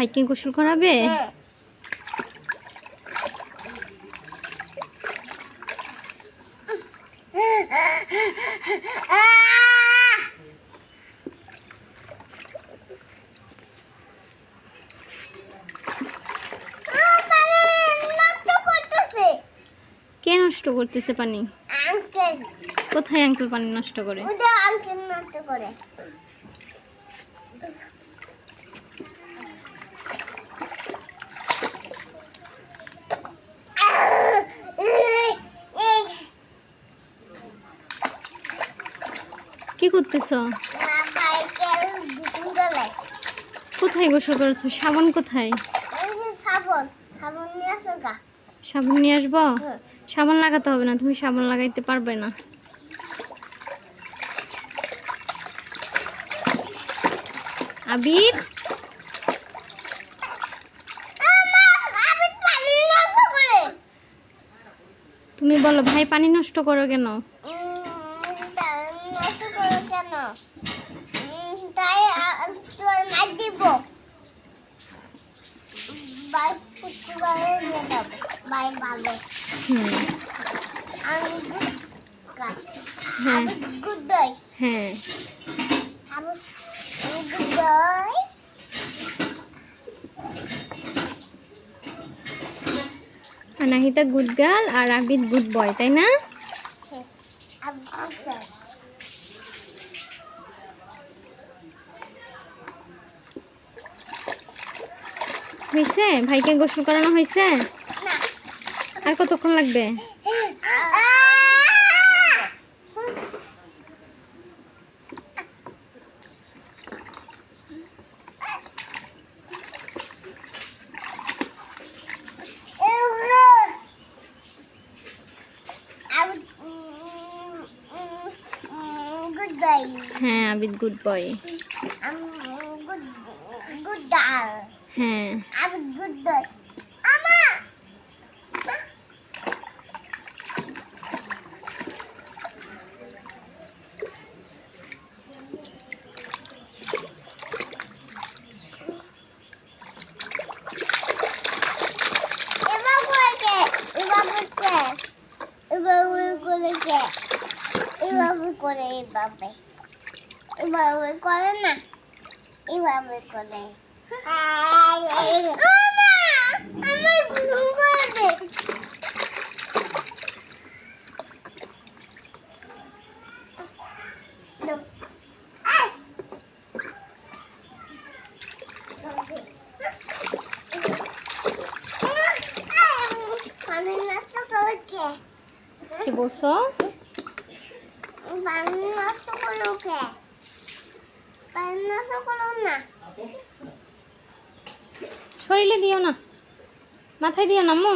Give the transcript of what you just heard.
ভাইকে গোসল করাবে? হ্যাঁ। কে নষ্ট করতেছে পানি? কোথায় আঙ্কেল পানি নষ্ট করে? আঙ্কেল নষ্ট করে। কি করতেছ? কোথায় গোসল করেছ সাবান কোথায়? সাবন নিয়ে আসব। সাবান লাগাতে হবে না, তুমি সাবান লাগাইতে পারবে না। আবির? তুমি বলো, ভাই পানি নষ্ট করো কেন? ভালো হুম। আমি হ্যাঁ গুড বয়। হ্যাঁ আমি আমি good boy. Anahita good girl আর আবিদ গুড বয় তাই না? হয়েছে ভাইকে গোসল করানো হয়েছে আর কতক্ষণ লাগবে. হ্যাঁ আবিদ গুড বয়. হ্যাঁ I'm good boy. এভাবে করে এভাবে এভাবে করে না এভাবে করে আমার কি বলছো পানি নষ্ট করো কে পানি নষ্ট করো না শরীরে দিও না, মাথায় দিও না মো